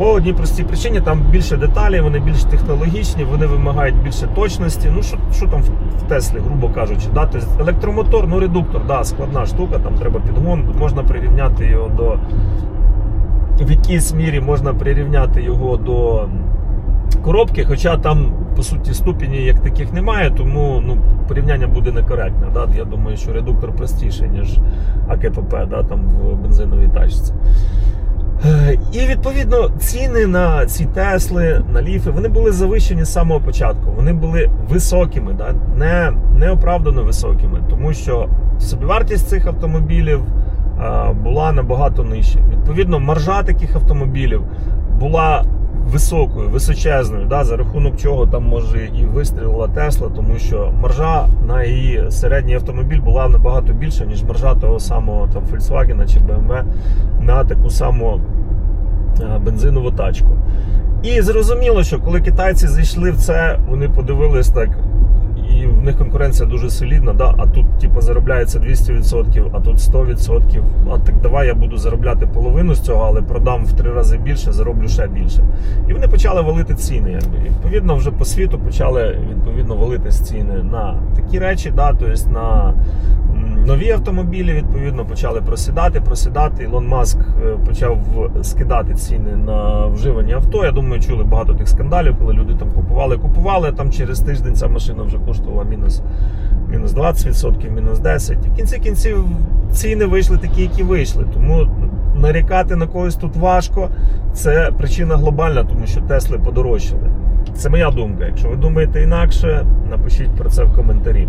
По одній простій причині там більше деталей, вони більш технологічні, вони вимагають більше точності. Ну що, що там в, Теслі, грубо кажучи, да? тобто електромотор, ну редуктор, да, складна штука, там треба підгон, можна прирівняти його до. В якійсь мірі можна прирівняти його до коробки, хоча там, по суті, ступені як таких немає, тому ну, порівняння буде некоректне. Да? Я думаю, що редуктор простіший, ніж АКПП да? там в. Е, І відповідно ціни на ці Тесли, на ліфи, вони були завищені з самого початку. Вони були високими, да? не, неоправдано високими, тому що собівартість цих автомобілів е, була набагато нижча. Відповідно, маржа таких автомобілів була високою, височезною, да? за рахунок чого там може і вистрілила Тесла, тому що маржа на її середній автомобіль була набагато більша, ніж маржа того самого там Volkswagen чи BMW на таку саму бензинову тачку. І зрозуміло, що коли китайці зайшли в це, вони подивились так. І в них конкуренція дуже солідна, да? а тут типу, заробляється 200%, а тут 100%. А так давай я буду заробляти половину з цього, але продам в три рази більше, зароблю ще більше. І вони почали валити ціни. Якби. І, Відповідно, вже по світу почали відповідно валити ціни на такі речі, да? тобто на нові автомобілі, відповідно, почали просідати, просідати. Ілон Маск е, почав скидати ціни на вживані авто. Я думаю, чули багато тих скандалів, коли люди там купували, купували там через тиждень ця машина вже коштувала мінус, мінус 20%, мінус 10%. І в кінці кінців ціни вийшли такі, які вийшли. Тому нарікати на когось тут важко. Це причина глобальна, тому що Тесли подорожчали. Це моя думка. Якщо ви думаєте інакше, напишіть про це в коментарі.